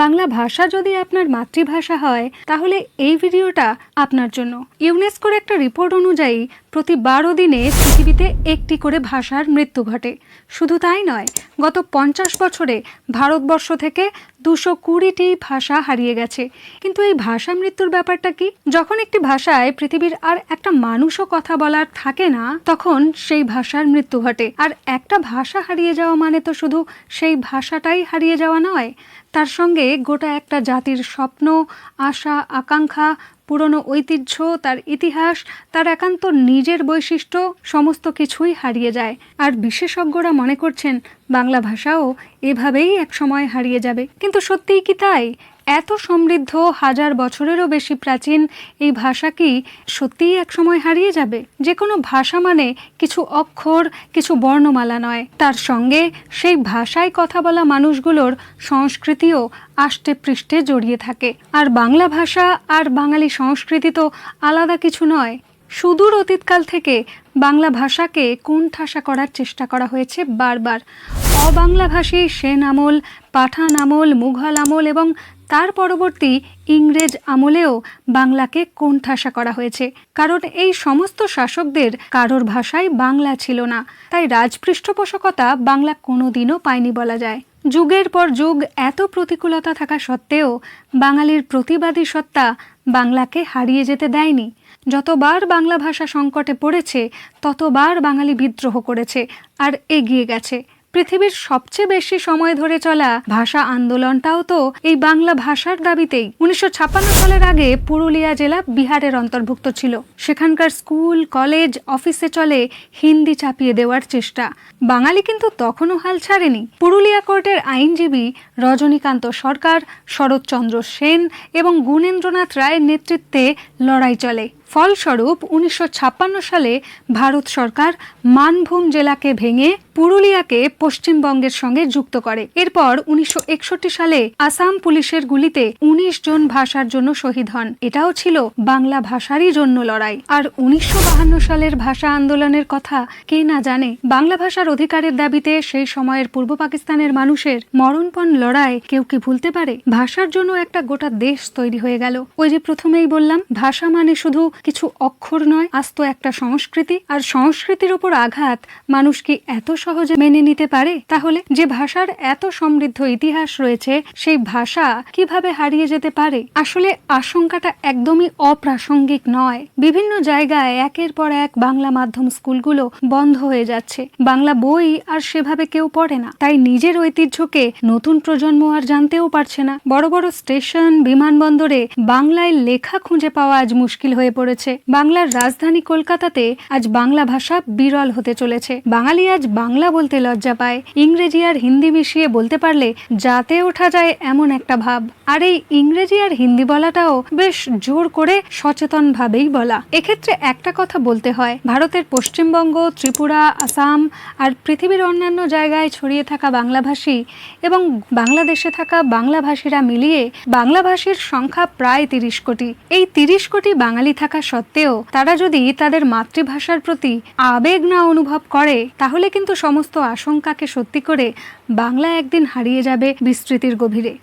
বাংলা ভাষা যদি আপনার মাতৃভাষা হয়, তাহলে এই ভিডিওটা আপনার জন্য। ইউনেস্কোর একটা রিপোর্ট অনুযায়ী প্রতি বারো দিনে পৃথিবীতে একটি করে ভাষার মৃত্যু ঘটে। শুধু তাই নয়, গত পঞ্চাশ বছরে ভারতবর্ষ থেকে দুশো কুড়িটি ভাষা হারিয়ে গেছে। কিন্তু এই ভাষা মৃত্যুর ব্যাপারটা কি? যখন একটি ভাষায় পৃথিবীর আর একটা মানুষও কথা বলার থাকে না, তখন সেই ভাষার মৃত্যু ঘটে। আর একটা ভাষা হারিয়ে যাওয়া মানে তো শুধু সেই ভাষাটাই হারিয়ে যাওয়া নয়, তার সঙ্গে গোটা একটা জাতির স্বপ্ন, আশা, আকাঙ্ক্ষা পুরনো ঐতিহ্য, তার ইতিহাস, তার একান্ত নিজের বৈশিষ্ট্য, সমস্ত কিছুই হারিয়ে যায়। আর বিশেষজ্ঞরা মনে করছেন, বাংলা ভাষাও এভাবেই একসময় হারিয়ে যাবে। কিন্তু সত্যিই কি তাই? এত সমৃদ্ধ, হাজার বছরেরও বেশি প্রাচীন, এই ভাষা কি সত্যিই একসময় হারিয়ে যাবে? যে কোনো ভাষা মানে কিছু অক্ষর, কিছু বর্ণমালা নয়। তার সঙ্গে সেই ভাষায় কথা বলা মানুষগুলোর সংস্কৃতিও আষ্টে পৃষ্ঠে জড়িয়ে থাকে। আর বাংলা ভাষা আর বাঙালি সংস্কৃতি তো আলাদা কিছু নয়। সুদূর অতীতকাল থেকে বাংলা ভাষাকে কোণঠাসা করার চেষ্টা করা হয়েছে বারবার। অবাংলাভাষী সেন আমল, পাঠান আমল, মুঘল আমল এবং তার পরবর্তী ইংরেজ আমলেও বাংলাকে কোণঠাসা করা হয়েছে। কারণ এই সমস্ত শাসকদের কারোর ভাষায় বাংলা ছিল না। তাই রাজপৃষ্ঠপোষকতা বাংলা কোনোদিনও পায়নি বলা যায়। যুগের পর যুগ এত প্রতিকূলতা থাকা সত্ত্বেও বাঙালির প্রতিবাদী সত্তা বাংলাকে হারিয়ে যেতে দেয়নি। যতবার বাংলা ভাষা সংকটে পড়েছে, ততবার বাঙালি বিদ্রোহ করেছে আর এগিয়ে গেছে। পৃথিবীর সবচেয়ে বেশি সময় ধরে চলা ভাষা আন্দোলনটাও তো এই বাংলা ভাষার দাবিতেই। উনিশশো ছাপ্পান্ন সালের আগে পুরুলিয়া জেলা বিহারের অন্তর্ভুক্ত ছিল। সেখানকার স্কুল, কলেজ, অফিসে চলে হিন্দি চাপিয়ে দেওয়ার চেষ্টা। বাঙালি কিন্তু তখনও হাল ছাড়েনি। পুরুলিয়া কোর্টের আইনজীবী রজনীকান্ত সরকার, শরৎচন্দ্র সেন এবং গুণেন্দ্রনাথ রায়ের নেতৃত্বে লড়াই চলে। ফলস্বরূপ উনিশশো ছাপ্পান্ন সালে ভারত সরকার মানভূম জেলাকে ভেঙে পুরুলিয়াকে পশ্চিমবঙ্গের সঙ্গে যুক্ত করে। এরপর উনিশশো একষট্টি সালে আসাম পুলিশের গুলিতে উনিশ জন ভাষার জন্য শহীদ হন। এটাও ছিল বাংলা ভাষারই জন্য লড়াই। আর উনিশশো সালের ভাষা আন্দোলনের কথা কে না জানে, বাংলা ভাষার অধিকারের দাবিতে সেই সময়ের পূর্ব পাকিস্তানের মানুষের মরণপণ লড়াই কেউ কি ভুলতে পারে? ভাষার জন্য একটা গোটা দেশ তৈরি হয়ে গেল। ওই যে প্রথমেই বললাম, ভাষা মানে শুধু কিছু অক্ষর নয়, আস্ত একটা সংস্কৃতি। আর সংস্কৃতির ওপর আঘাত মানুষ কি এত সহজে মেনে নিতে পারে? তাহলে যে ভাষার এত সমৃদ্ধ ইতিহাস রয়েছে, সেই ভাষা কীভাবে হারিয়ে যেতে পারে? আসলে আশঙ্কাটা একদমই অপ্রাসঙ্গিক নয়। বিভিন্ন জায়গায় একের পর এক বাংলা মাধ্যম স্কুলগুলো বন্ধ হয়ে যাচ্ছে। বাংলা বই আর সেভাবে কেউ পড়ে না। তাই নিজের ঐতিহ্যকে নতুন প্রজন্ম আর জানতেও পারছে না। বড় বড় স্টেশন, বিমানবন্দরে বাংলায় লেখা খুঁজে পাওয়া আজ মুশকিল হয়ে পড়েছে বাংলার রাজধানী কলকাতাতে আজ বাংলা ভাষা বিরল হতে চলেছে। বাঙালি আজ বাংলা বলতে লজ্জা পায়। ইংরেজি আর হিন্দি মিশিয়ে বলতে পারলে যাতে ওঠা যায় এমন একটা ভাব। আর এই ইংরেজি আর হিন্দি বলাটাও বেশ জোর করে সচেতন ভাবেই বলা। এক্ষেত্রে একটা কথা বলতে হয়। ভারতের পশ্চিমবঙ্গ, ত্রিপুরা, আসাম আর পৃথিবীর অন্যান্য জায়গায় ছড়িয়ে থাকা বাংলাভাষী এবং বাংলাদেশে থাকা বাংলাভাষীরা মিলিয়ে বাংলাভাষীর সংখ্যা প্রায় তিরিশ কোটি। এই তিরিশ কোটি বাঙালি থাকা সত্ত্বেও তারা যদি তাদের মাতৃভাষার প্রতি আবেগ না অনুভব করে, তাহলে কিন্তু সমস্ত আশঙ্কাকে সত্যি করে বাংলা একদিন হারিয়ে যাবে বিস্তৃতির গভীরে।